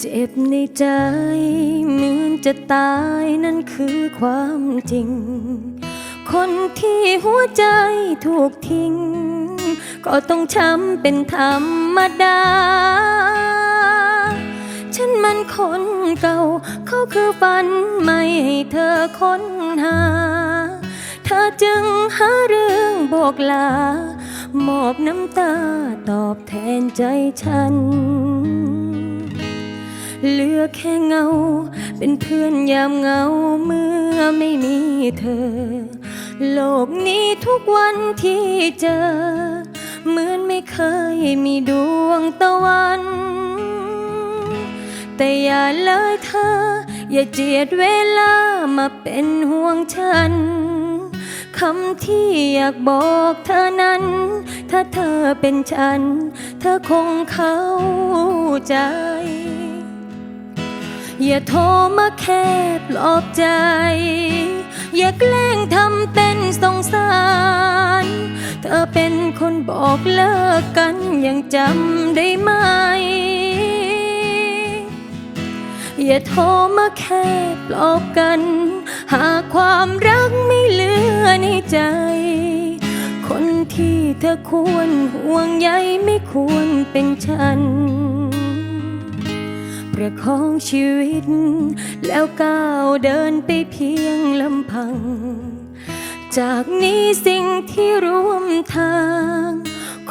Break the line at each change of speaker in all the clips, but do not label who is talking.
เจ็บในใจเหมือนจะตายนั่นคือความจริง คนที่หัวใจถูกทิ้ง ก็ต้องช้ำเป็นธรรมดา ฉันมันคนเก่า เขาคือฝันไม่ให้เธอค้นหา เธอจึงหาเรื่องบอกลา มอบน้ำตาตอบแทนใจฉัน เหลือแค่เงา เป็นเพื่อนยามเงาเมื่อไม่มีเธอ โลกนี้ทุกวันที่เจอ เหมือนไม่เคยมีดวงตะวัน แต่อย่าเลยเธอ อย่าเจียดเวลามาเป็นห่วงฉันคำที่อยากบอกเธอนั้น ถ้าเธอเป็นฉัน เธอคงเข้าใจ อย่าโทรมาแค่ปลอบใจ อย่าแกล้งทำเป็นสงสาร เธอเป็นคนบอกเลิกกันยังจำได้ไหม อย่าโทรมาแค่ปลอบกัน หาความรักไม่เหลือในใจ คนที่เธอควรห่วงใยไม่ควรเป็นฉัน ประคองชีวิต แล้วก้าวเดินไปเพียงลำพัง จากนี้สิ่งที่ร่วมทาง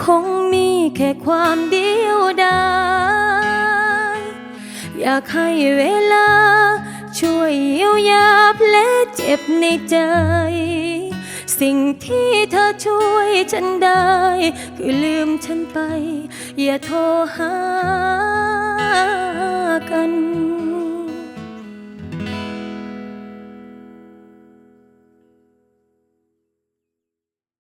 คงมีแค่ความเดียวดายอยากให้เวลา ช่วยเยียวยาแผลเจ็บในใจ สิ่งที่เธอช่วยฉันได้ คือลืมฉันไป อย่าโทรหา